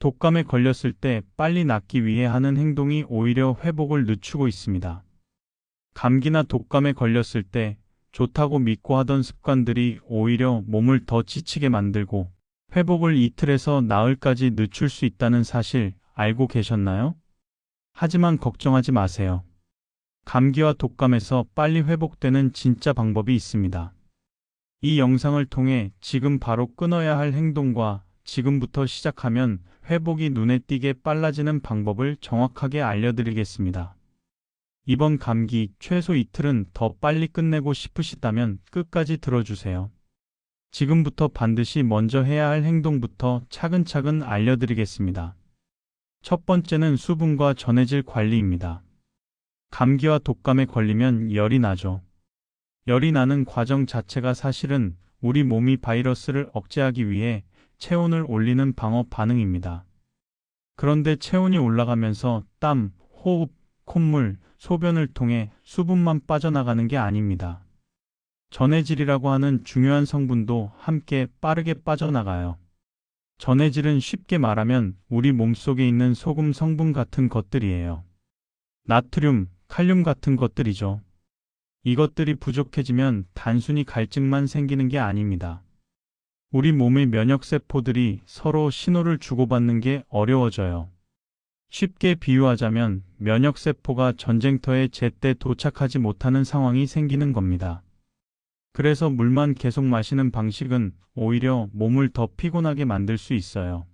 독감에 걸렸을 때 빨리 낫기 위해 하는 행동이 오히려 회복을 늦추고 있습니다. 감기나 독감에 걸렸을 때 좋다고 믿고 하던 습관들이 오히려 몸을 더 지치게 만들고 회복을 이틀에서 나흘까지 늦출 수 있다는 사실 알고 계셨나요? 하지만 걱정하지 마세요. 감기와 독감에서 빨리 회복되는 진짜 방법이 있습니다. 이 영상을 통해 지금 바로 끊어야 할 행동과 지금부터 시작하면 회복이 눈에 띄게 빨라지는 방법을 정확하게 알려드리겠습니다. 이번 감기 최소 이틀은 더 빨리 끝내고 싶으시다면 끝까지 들어주세요. 지금부터 반드시 먼저 해야 할 행동부터 차근차근 알려드리겠습니다. 첫 번째는 수분과 전해질 관리입니다. 감기와 독감에 걸리면 열이 나죠. 열이 나는 과정 자체가 사실은 우리 몸이 바이러스를 억제하기 위해 체온을 올리는 방어 반응입니다. 그런데 체온이 올라가면서 땀, 호흡, 콧물, 소변을 통해 수분만 빠져나가는 게 아닙니다. 전해질이라고 하는 중요한 성분도 함께 빠르게 빠져나가요. 전해질은 쉽게 말하면 우리 몸속에 있는 소금 성분 같은 것들이에요. 나트륨, 칼륨 같은 것들이죠. 이것들이 부족해지면 단순히 갈증만 생기는 게 아닙니다. 우리 몸의 면역세포들이 서로 신호를 주고받는 게 어려워져요. 쉽게 비유하자면 면역세포가 전쟁터에 제때 도착하지 못하는 상황이 생기는 겁니다. 그래서 물만 계속 마시는 방식은 오히려 몸을 더 피곤하게 만들 수 있어요.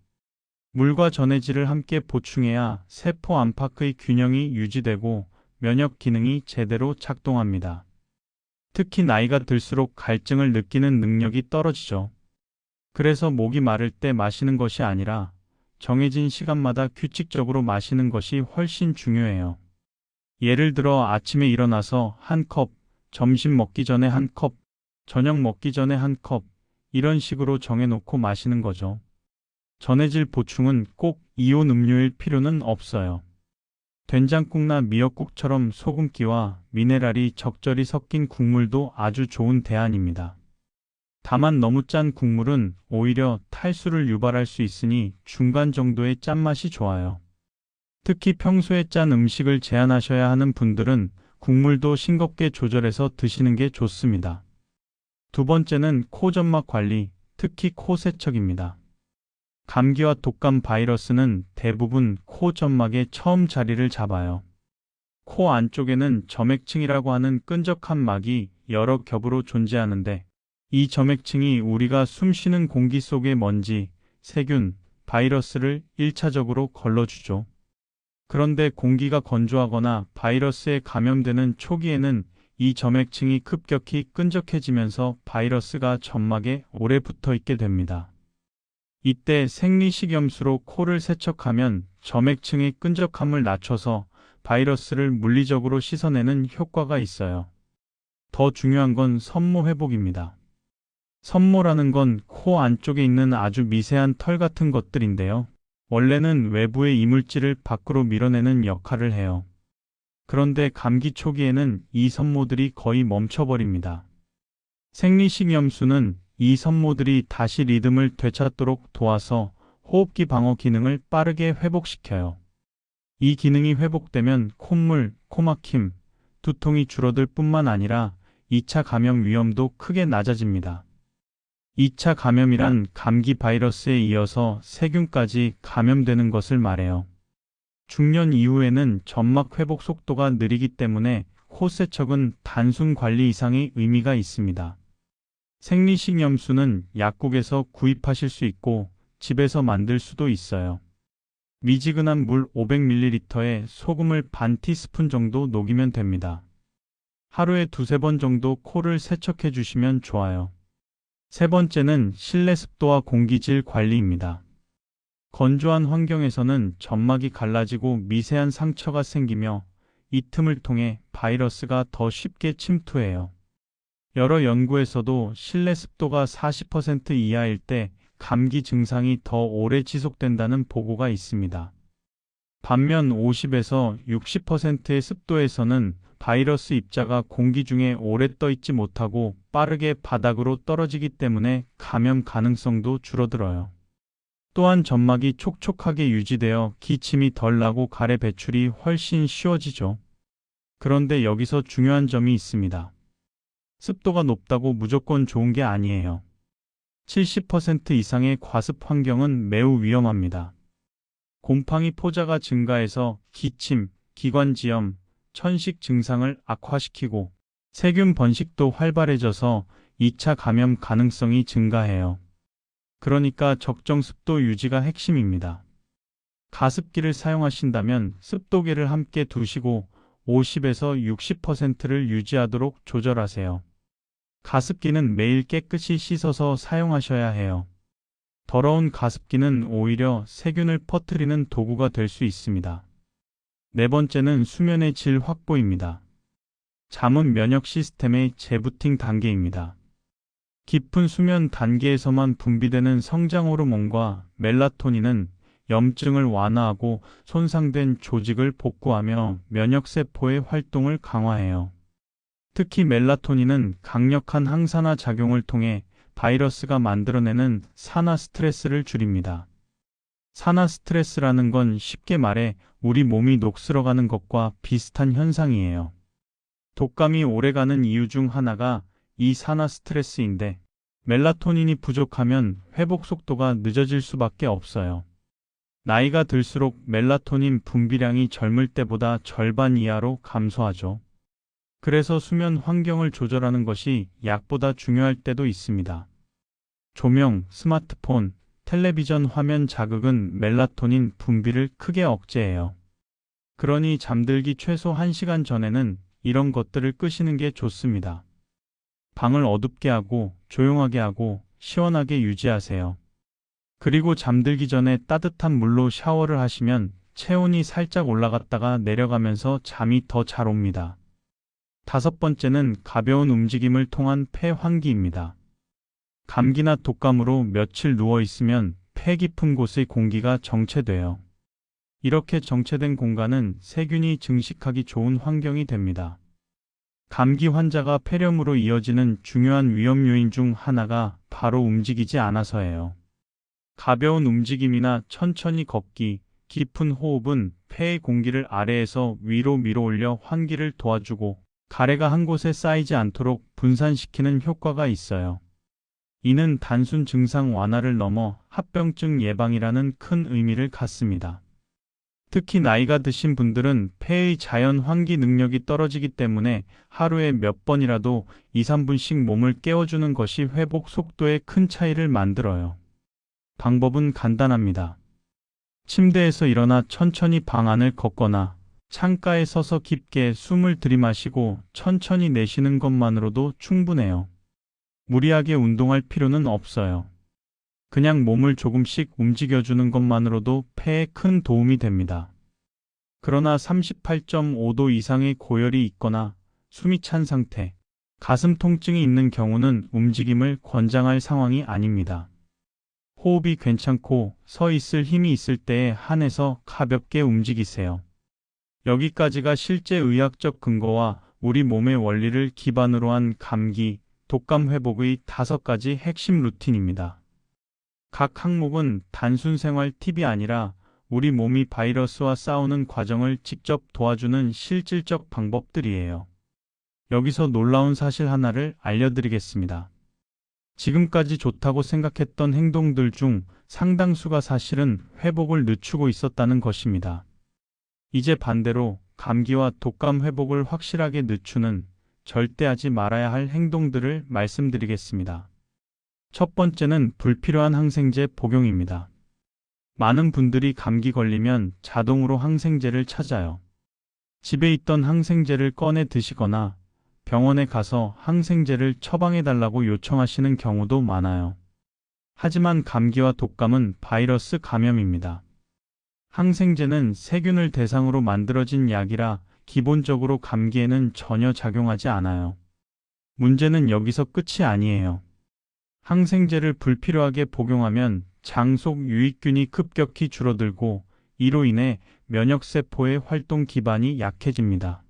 물과 전해질을 함께 보충해야 세포 안팎의 균형이 유지되고 면역 기능이 제대로 작동합니다. 특히 나이가 들수록 갈증을 느끼는 능력이 떨어지죠. 그래서 목이 마를 때 마시는 것이 아니라 정해진 시간마다 규칙적으로 마시는 것이 훨씬 중요해요. 예를 들어 아침에 일어나서 한 컵, 점심 먹기 전에 한 컵, 저녁 먹기 전에 한 컵, 이런 식으로 정해놓고 마시는 거죠. 전해질 보충은 꼭 이온 음료일 필요는 없어요. 된장국나 미역국처럼 소금기와 미네랄이 적절히 섞인 국물도 아주 좋은 대안입니다. 다만 너무 짠 국물은 오히려 탈수를 유발할 수 있으니 중간 정도의 짠맛이 좋아요. 특히 평소에 짠 음식을 제한하셔야 하는 분들은 국물도 싱겁게 조절해서 드시는 게 좋습니다. 두 번째는 코 점막 관리, 특히 코 세척입니다. 감기와 독감 바이러스는 대부분 코 점막에 처음 자리를 잡아요. 코 안쪽에는 점액층이라고 하는 끈적한 막이 여러 겹으로 존재하는데 이 점액층이 우리가 숨쉬는 공기 속의 먼지, 세균, 바이러스를 1차적으로 걸러주죠. 그런데 공기가 건조하거나 바이러스에 감염되는 초기에는 이 점액층이 급격히 끈적해지면서 바이러스가 점막에 오래 붙어 있게 됩니다. 이때 생리식염수로 코를 세척하면 점액층의 끈적함을 낮춰서 바이러스를 물리적으로 씻어내는 효과가 있어요. 더 중요한 건 섬모 회복입니다. 섬모라는 건 코 안쪽에 있는 아주 미세한 털 같은 것들인데요. 원래는 외부의 이물질을 밖으로 밀어내는 역할을 해요. 그런데 감기 초기에는 이 섬모들이 거의 멈춰버립니다. 생리식염수는 이 섬모들이 다시 리듬을 되찾도록 도와서 호흡기 방어 기능을 빠르게 회복시켜요. 이 기능이 회복되면 콧물, 코막힘, 두통이 줄어들 뿐만 아니라 2차 감염 위험도 크게 낮아집니다. 2차 감염이란 감기 바이러스에 이어서 세균까지 감염되는 것을 말해요. 중년 이후에는 점막 회복 속도가 느리기 때문에 코 세척은 단순 관리 이상의 의미가 있습니다. 생리식염수는 약국에서 구입하실 수 있고 집에서 만들 수도 있어요. 미지근한 물 500ml에 소금을 반 티스푼 정도 녹이면 됩니다. 하루에 두세 번 정도 코를 세척해 주시면 좋아요. 세 번째는 실내 습도와 공기질 관리입니다. 건조한 환경에서는 점막이 갈라지고 미세한 상처가 생기며 이 틈을 통해 바이러스가 더 쉽게 침투해요. 여러 연구에서도 실내 습도가 40% 이하일 때 감기 증상이 더 오래 지속된다는 보고가 있습니다. 반면 50에서 60%의 습도에서는 바이러스 입자가 공기 중에 오래 떠 있지 못하고 빠르게 바닥으로 떨어지기 때문에 감염 가능성도 줄어들어요. 또한 점막이 촉촉하게 유지되어 기침이 덜 나고 가래 배출이 훨씬 쉬워지죠. 그런데 여기서 중요한 점이 있습니다. 습도가 높다고 무조건 좋은 게 아니에요. 70% 이상의 과습 환경은 매우 위험합니다. 곰팡이 포자가 증가해서 기침, 기관지염, 천식 증상을 악화시키고 세균 번식도 활발해져서 2차 감염 가능성이 증가해요. 그러니까 적정 습도 유지가 핵심입니다. 가습기를 사용하신다면 습도계를 함께 두시고 50에서 60%를 유지하도록 조절하세요. 가습기는 매일 깨끗이 씻어서 사용하셔야 해요. 더러운 가습기는 오히려 세균을 퍼뜨리는 도구가 될 수 있습니다. 네 번째는 수면의 질 확보입니다. 잠은 면역 시스템의 재부팅 단계입니다. 깊은 수면 단계에서만 분비되는 성장 호르몬과 멜라토닌은 염증을 완화하고 손상된 조직을 복구하며 면역세포의 활동을 강화해요. 특히 멜라토닌은 강력한 항산화 작용을 통해 바이러스가 만들어내는 산화 스트레스를 줄입니다. 산화 스트레스라는 건 쉽게 말해 우리 몸이 녹슬어가는 것과 비슷한 현상이에요. 독감이 오래가는 이유 중 하나가 이 산화 스트레스인데 멜라토닌이 부족하면 회복 속도가 늦어질 수밖에 없어요. 나이가 들수록 멜라토닌 분비량이 젊을 때보다 절반 이하로 감소하죠. 그래서 수면 환경을 조절하는 것이 약보다 중요할 때도 있습니다. 조명, 스마트폰, 텔레비전 화면 자극은 멜라토닌 분비를 크게 억제해요. 그러니 잠들기 최소 1시간 전에는 이런 것들을 끄시는 게 좋습니다. 방을 어둡게 하고 조용하게 하고 시원하게 유지하세요. 그리고 잠들기 전에 따뜻한 물로 샤워를 하시면 체온이 살짝 올라갔다가 내려가면서 잠이 더 잘 옵니다. 다섯 번째는 가벼운 움직임을 통한 폐 환기입니다. 감기나 독감으로 며칠 누워 있으면 폐 깊은 곳의 공기가 정체돼요. 이렇게 정체된 공간은 세균이 증식하기 좋은 환경이 됩니다. 감기 환자가 폐렴으로 이어지는 중요한 위험 요인 중 하나가 바로 움직이지 않아서예요. 가벼운 움직임이나 천천히 걷기, 깊은 호흡은 폐의 공기를 아래에서 위로 밀어 올려 환기를 도와주고 가래가 한 곳에 쌓이지 않도록 분산시키는 효과가 있어요. 이는 단순 증상 완화를 넘어 합병증 예방이라는 큰 의미를 갖습니다. 특히 나이가 드신 분들은 폐의 자연 환기 능력이 떨어지기 때문에 하루에 몇 번이라도 2, 3분씩 몸을 깨워주는 것이 회복 속도에 큰 차이를 만들어요. 방법은 간단합니다. 침대에서 일어나 천천히 방 안을 걷거나 창가에 서서 깊게 숨을 들이마시고 천천히 내쉬는 것만으로도 충분해요. 무리하게 운동할 필요는 없어요. 그냥 몸을 조금씩 움직여주는 것만으로도 폐에 큰 도움이 됩니다. 그러나 38.5도 이상의 고열이 있거나 숨이 찬 상태, 가슴 통증이 있는 경우는 움직임을 권장할 상황이 아닙니다. 호흡이 괜찮고 서 있을 힘이 있을 때에 한해서 가볍게 움직이세요. 여기까지가 실제 의학적 근거와 우리 몸의 원리를 기반으로 한 감기, 독감 회복의 다섯 가지 핵심 루틴입니다. 각 항목은 단순 생활 팁이 아니라 우리 몸이 바이러스와 싸우는 과정을 직접 도와주는 실질적 방법들이에요. 여기서 놀라운 사실 하나를 알려드리겠습니다. 지금까지 좋다고 생각했던 행동들 중 상당수가 사실은 회복을 늦추고 있었다는 것입니다. 이제 반대로 감기와 독감 회복을 확실하게 늦추는 절대 하지 말아야 할 행동들을 말씀드리겠습니다. 첫 번째는 불필요한 항생제 복용입니다. 많은 분들이 감기 걸리면 자동으로 항생제를 찾아요. 집에 있던 항생제를 꺼내 드시거나 병원에 가서 항생제를 처방해 달라고 요청하시는 경우도 많아요. 하지만 감기와 독감은 바이러스 감염입니다. 항생제는 세균을 대상으로 만들어진 약이라 기본적으로 감기에는 전혀 작용하지 않아요. 문제는 여기서 끝이 아니에요. 항생제를 불필요하게 복용하면 장 속 유익균이 급격히 줄어들고 이로 인해 면역세포의 활동 기반이 약해집니다.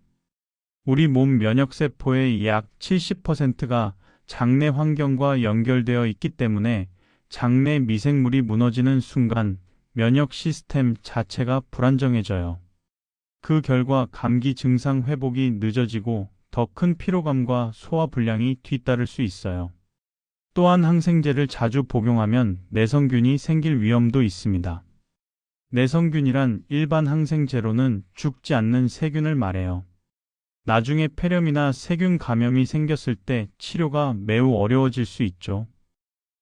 우리 몸 면역세포의 약 70%가 장내 환경과 연결되어 있기 때문에 장내 미생물이 무너지는 순간 면역 시스템 자체가 불안정해져요. 그 결과 감기 증상 회복이 늦어지고 더 큰 피로감과 소화 불량이 뒤따를 수 있어요. 또한 항생제를 자주 복용하면 내성균이 생길 위험도 있습니다. 내성균이란 일반 항생제로는 죽지 않는 세균을 말해요. 나중에 폐렴이나 세균 감염이 생겼을 때 치료가 매우 어려워질 수 있죠.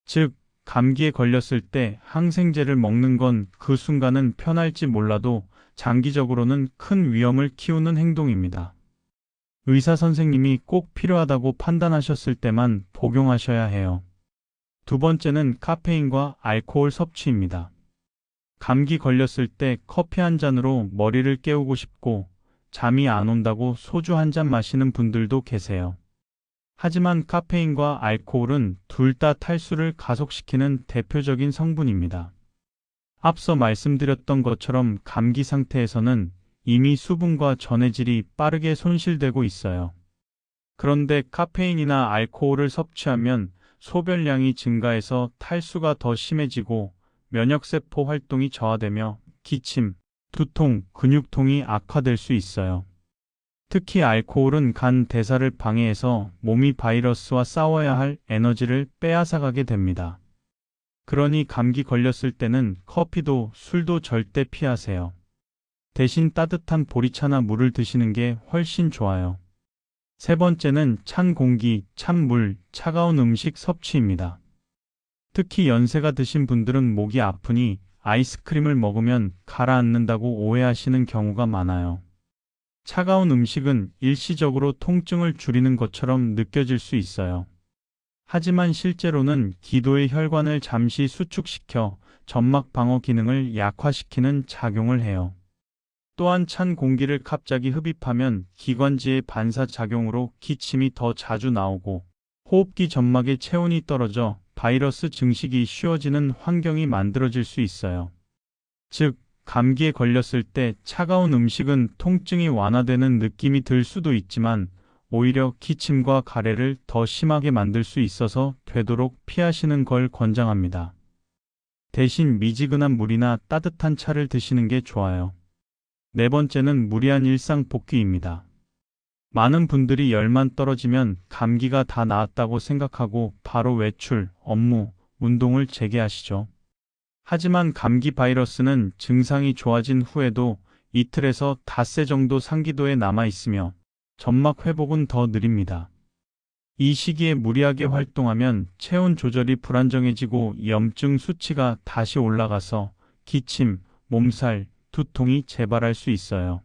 즉, 감기에 걸렸을 때 항생제를 먹는 건 그 순간은 편할지 몰라도 장기적으로는 큰 위험을 키우는 행동입니다. 의사 선생님이 꼭 필요하다고 판단하셨을 때만 복용하셔야 해요. 두 번째는 카페인과 알코올 섭취입니다. 감기 걸렸을 때 커피 한 잔으로 머리를 깨우고 싶고 잠이 안 온다고 소주 한 잔 마시는 분들도 계세요. 하지만 카페인과 알코올은 둘 다 탈수를 가속시키는 대표적인 성분입니다. 앞서 말씀드렸던 것처럼 감기 상태에서는 이미 수분과 전해질이 빠르게 손실되고 있어요. 그런데 카페인이나 알코올을 섭취하면 소변량이 증가해서 탈수가 더 심해지고 면역세포 활동이 저하되며 기침, 두통, 근육통이 악화될 수 있어요. 특히 알코올은 간 대사를 방해해서 몸이 바이러스와 싸워야 할 에너지를 빼앗아가게 됩니다. 그러니 감기 걸렸을 때는 커피도 술도 절대 피하세요. 대신 따뜻한 보리차나 물을 드시는 게 훨씬 좋아요. 세 번째는 찬 공기, 찬 물, 차가운 음식 섭취입니다. 특히 연세가 드신 분들은 목이 아프니 아이스크림을 먹으면 가라앉는다고 오해하시는 경우가 많아요. 차가운 음식은 일시적으로 통증을 줄이는 것처럼 느껴질 수 있어요. 하지만 실제로는 기도의 혈관을 잠시 수축시켜 점막 방어 기능을 약화시키는 작용을 해요. 또한 찬 공기를 갑자기 흡입하면 기관지의 반사 작용으로 기침이 더 자주 나오고 호흡기 점막의 체온이 떨어져 바이러스 증식이 쉬워지는 환경이 만들어질 수 있어요. 즉, 감기에 걸렸을 때 차가운 음식은 통증이 완화되는 느낌이 들 수도 있지만 오히려 기침과 가래를 더 심하게 만들 수 있어서 되도록 피하시는 걸 권장합니다. 대신 미지근한 물이나 따뜻한 차를 드시는 게 좋아요. 네 번째는 무리한 일상 복귀입니다. 많은 분들이 열만 떨어지면 감기가 다 나았다고 생각하고 바로 외출, 업무, 운동을 재개하시죠. 하지만 감기 바이러스는 증상이 좋아진 후에도 이틀에서 닷새 정도 상기도에 남아 있으며 점막 회복은 더 느립니다. 이 시기에 무리하게 활동하면 체온 조절이 불안정해지고 염증 수치가 다시 올라가서 기침, 몸살, 두통이 재발할 수 있어요.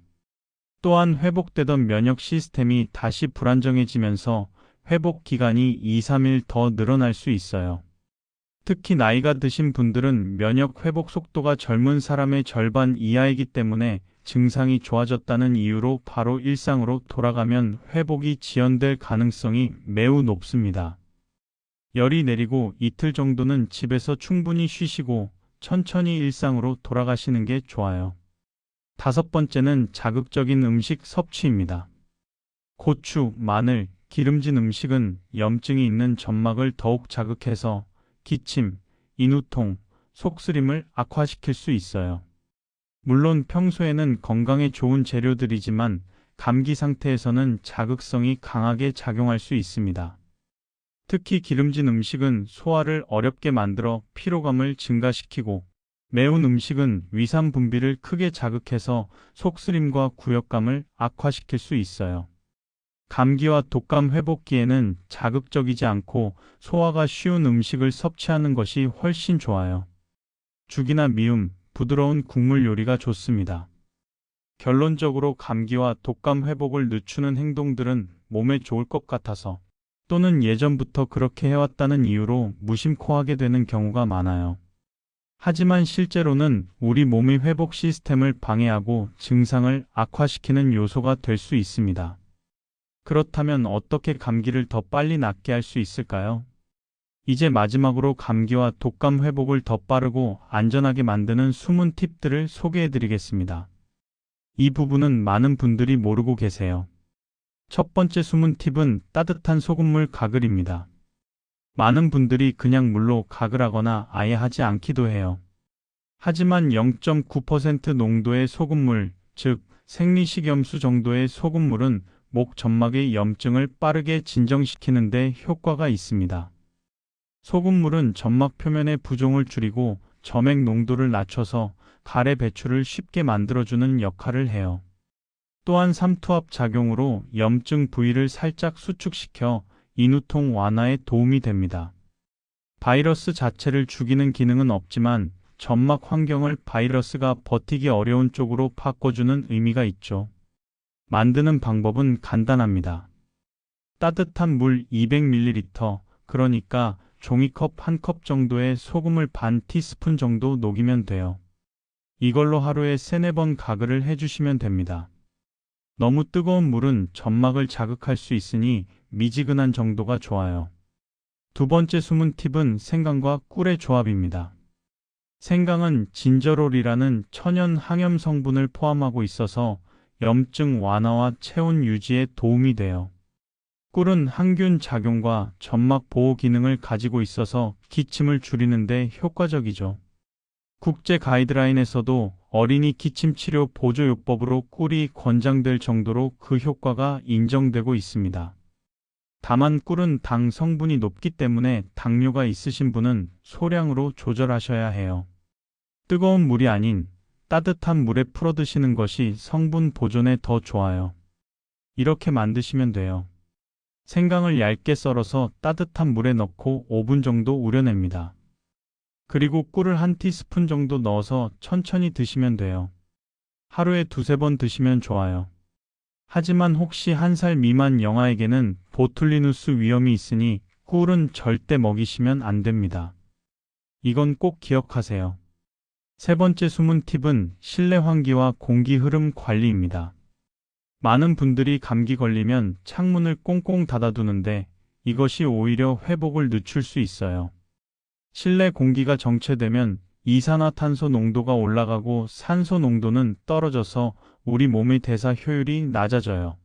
또한 회복되던 면역 시스템이 다시 불안정해지면서 회복 기간이 2, 3일 더 늘어날 수 있어요. 특히 나이가 드신 분들은 면역 회복 속도가 젊은 사람의 절반 이하이기 때문에 증상이 좋아졌다는 이유로 바로 일상으로 돌아가면 회복이 지연될 가능성이 매우 높습니다. 열이 내리고 이틀 정도는 집에서 충분히 쉬시고 천천히 일상으로 돌아가시는 게 좋아요. 다섯 번째는 자극적인 음식 섭취입니다. 고추, 마늘, 기름진 음식은 염증이 있는 점막을 더욱 자극해서 기침, 인후통, 속쓰림을 악화시킬 수 있어요. 물론 평소에는 건강에 좋은 재료들이지만 감기 상태에서는 자극성이 강하게 작용할 수 있습니다. 특히 기름진 음식은 소화를 어렵게 만들어 피로감을 증가시키고 매운 음식은 위산 분비를 크게 자극해서 속쓰림과 구역감을 악화시킬 수 있어요. 감기와 독감 회복기에는 자극적이지 않고 소화가 쉬운 음식을 섭취하는 것이 훨씬 좋아요. 죽이나 미음, 부드러운 국물 요리가 좋습니다. 결론적으로 감기와 독감 회복을 늦추는 행동들은 몸에 좋을 것 같아서 또는 예전부터 그렇게 해왔다는 이유로 무심코 하게 되는 경우가 많아요. 하지만 실제로는 우리 몸의 회복 시스템을 방해하고 증상을 악화시키는 요소가 될 수 있습니다. 그렇다면 어떻게 감기를 더 빨리 낫게 할 수 있을까요? 이제 마지막으로 감기와 독감 회복을 더 빠르고 안전하게 만드는 숨은 팁들을 소개해 드리겠습니다. 이 부분은 많은 분들이 모르고 계세요. 첫 번째 숨은 팁은 따뜻한 소금물 가글입니다. 많은 분들이 그냥 물로 각을 하거나 아예 하지 않기도 해요. 하지만 0.9% 농도의 소금물, 즉 생리식염수 정도의 소금물은 목 점막의 염증을 빠르게 진정시키는 데 효과가 있습니다. 소금물은 점막 표면의 부종을 줄이고 점액 농도를 낮춰서 가래 배출을 쉽게 만들어주는 역할을 해요. 또한 삼투압 작용으로 염증 부위를 살짝 수축시켜 인후통 완화에 도움이 됩니다. 바이러스 자체를 죽이는 기능은 없지만 점막 환경을 바이러스가 버티기 어려운 쪽으로 바꿔주는 의미가 있죠. 만드는 방법은 간단합니다. 따뜻한 물 200ml, 그러니까 종이컵 한 컵 정도의 소금을 반 티스푼 정도 녹이면 돼요. 이걸로 하루에 세네 번 가글을 해주시면 됩니다. 너무 뜨거운 물은 점막을 자극할 수 있으니 미지근한 정도가 좋아요. 두 번째 숨은 팁은 생강과 꿀의 조합입니다. 생강은 진저롤이라는 천연 항염 성분을 포함하고 있어서 염증 완화와 체온 유지에 도움이 돼요. 꿀은 항균 작용과 점막 보호 기능을 가지고 있어서 기침을 줄이는데 효과적이죠. 국제 가이드라인에서도 어린이 기침 치료 보조요법으로 꿀이 권장될 정도로 그 효과가 인정되고 있습니다. 다만 꿀은 당 성분이 높기 때문에 당뇨가 있으신 분은 소량으로 조절하셔야 해요. 뜨거운 물이 아닌 따뜻한 물에 풀어 드시는 것이 성분 보존에 더 좋아요. 이렇게 만드시면 돼요. 생강을 얇게 썰어서 따뜻한 물에 넣고 5분 정도 우려냅니다. 그리고 꿀을 한 티스푼 정도 넣어서 천천히 드시면 돼요. 하루에 두세 번 드시면 좋아요. 하지만 혹시 한 살 미만 영아에게는 보툴리누스 위험이 있으니 꿀은 절대 먹이시면 안 됩니다. 이건 꼭 기억하세요. 세 번째 숨은 팁은 실내 환기와 공기 흐름 관리입니다. 많은 분들이 감기 걸리면 창문을 꽁꽁 닫아두는데 이것이 오히려 회복을 늦출 수 있어요. 실내 공기가 정체되면 이산화탄소 농도가 올라가고 산소 농도는 떨어져서 우리 몸의 대사 효율이 낮아져요.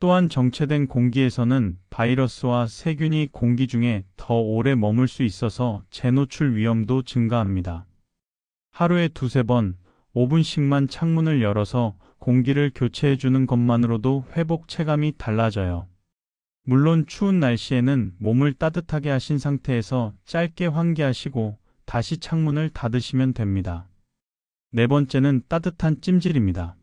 또한 정체된 공기에서는 바이러스와 세균이 공기 중에 더 오래 머물 수 있어서 재노출 위험도 증가합니다. 하루에 두세 번 5분씩만 창문을 열어서 공기를 교체해 주는 것만으로도 회복 체감이 달라져요. 물론 추운 날씨에는 몸을 따뜻하게 하신 상태에서 짧게 환기하시고 다시 창문을 닫으시면 됩니다. 네 번째는 따뜻한 찜질입니다.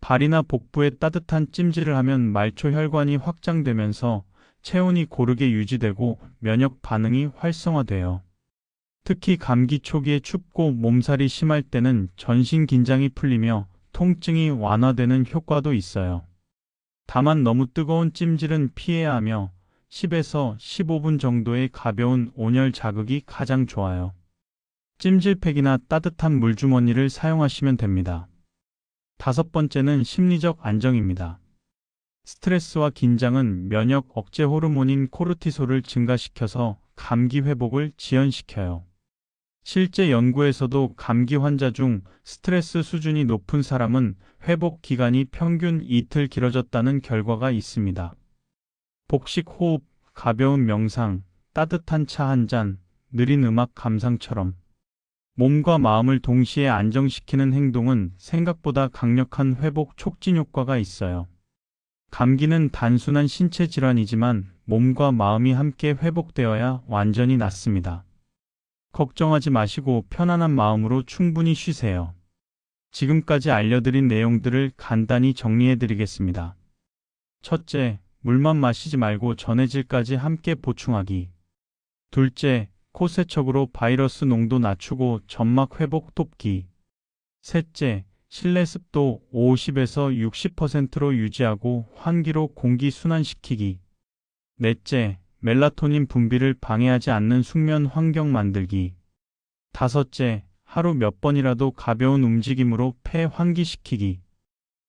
발이나 복부에 따뜻한 찜질을 하면 말초 혈관이 확장되면서 체온이 고르게 유지되고 면역 반응이 활성화돼요. 특히 감기 초기에 춥고 몸살이 심할 때는 전신 긴장이 풀리며 통증이 완화되는 효과도 있어요. 다만 너무 뜨거운 찜질은 피해야 하며 10에서 15분 정도의 가벼운 온열 자극이 가장 좋아요. 찜질팩이나 따뜻한 물주머니를 사용하시면 됩니다. 다섯 번째는 심리적 안정입니다. 스트레스와 긴장은 면역 억제 호르몬인 코르티솔을 증가시켜서 감기 회복을 지연시켜요. 실제 연구에서도 감기 환자 중 스트레스 수준이 높은 사람은 회복 기간이 평균 이틀 길어졌다는 결과가 있습니다. 복식 호흡, 가벼운 명상, 따뜻한 차 한 잔, 느린 음악 감상처럼 몸과 마음을 동시에 안정시키는 행동은 생각보다 강력한 회복 촉진 효과가 있어요. 감기는 단순한 신체 질환이지만 몸과 마음이 함께 회복되어야 완전히 낫습니다. 걱정하지 마시고 편안한 마음으로 충분히 쉬세요. 지금까지 알려드린 내용들을 간단히 정리해 드리겠습니다. 첫째, 물만 마시지 말고 전해질까지 함께 보충하기. 둘째, 코 세척으로 바이러스 농도 낮추고 점막 회복 돕기. 셋째, 실내 습도 50에서 60%로 유지하고 환기로 공기 순환시키기. 넷째, 멜라토닌 분비를 방해하지 않는 숙면 환경 만들기. 다섯째, 하루 몇 번이라도 가벼운 움직임으로 폐 환기시키기.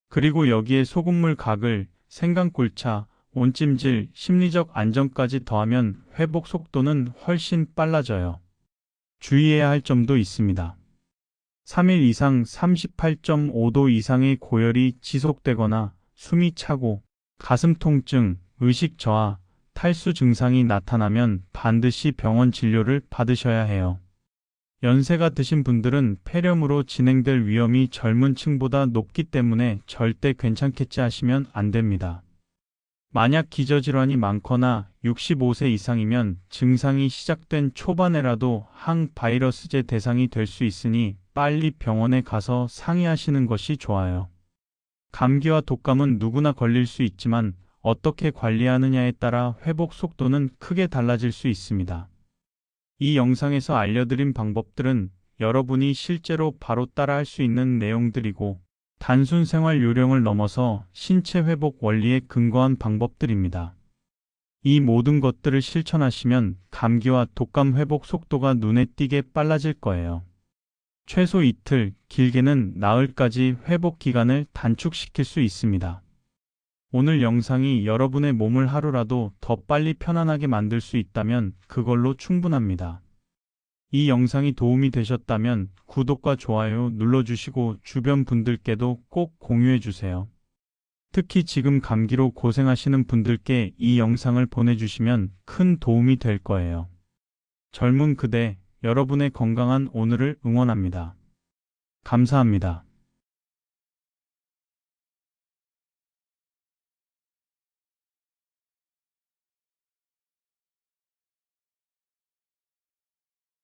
그리고 여기에 소금물 각을, 생강꿀차, 온찜질, 심리적 안정까지 더하면 회복 속도는 훨씬 빨라져요. 주의해야 할 점도 있습니다. 3일 이상 38.5도 이상의 고열이 지속되거나 숨이 차고 가슴 통증, 의식 저하, 탈수 증상이 나타나면 반드시 병원 진료를 받으셔야 해요. 연세가 드신 분들은 폐렴으로 진행될 위험이 젊은 층보다 높기 때문에 절대 괜찮겠지 하시면 안 됩니다. 만약 기저질환이 많거나 65세 이상이면 증상이 시작된 초반에라도 항바이러스제 대상이 될 수 있으니 빨리 병원에 가서 상의하시는 것이 좋아요. 감기와 독감은 누구나 걸릴 수 있지만 어떻게 관리하느냐에 따라 회복 속도는 크게 달라질 수 있습니다. 이 영상에서 알려드린 방법들은 여러분이 실제로 바로 따라할 수 있는 내용들이고 단순 생활 요령을 넘어서 신체 회복 원리에 근거한 방법들입니다. 이 모든 것들을 실천하시면 감기와 독감 회복 속도가 눈에 띄게 빨라질 거예요. 최소 이틀, 길게는 나흘까지 회복 기간을 단축시킬 수 있습니다. 오늘 영상이 여러분의 몸을 하루라도 더 빨리 편안하게 만들 수 있다면 그걸로 충분합니다. 이 영상이 도움이 되셨다면 구독과 좋아요 눌러주시고 주변 분들께도 꼭 공유해주세요. 특히 지금 감기로 고생하시는 분들께 이 영상을 보내주시면 큰 도움이 될 거예요. 젊은 그대, 여러분의 건강한 오늘을 응원합니다. 감사합니다.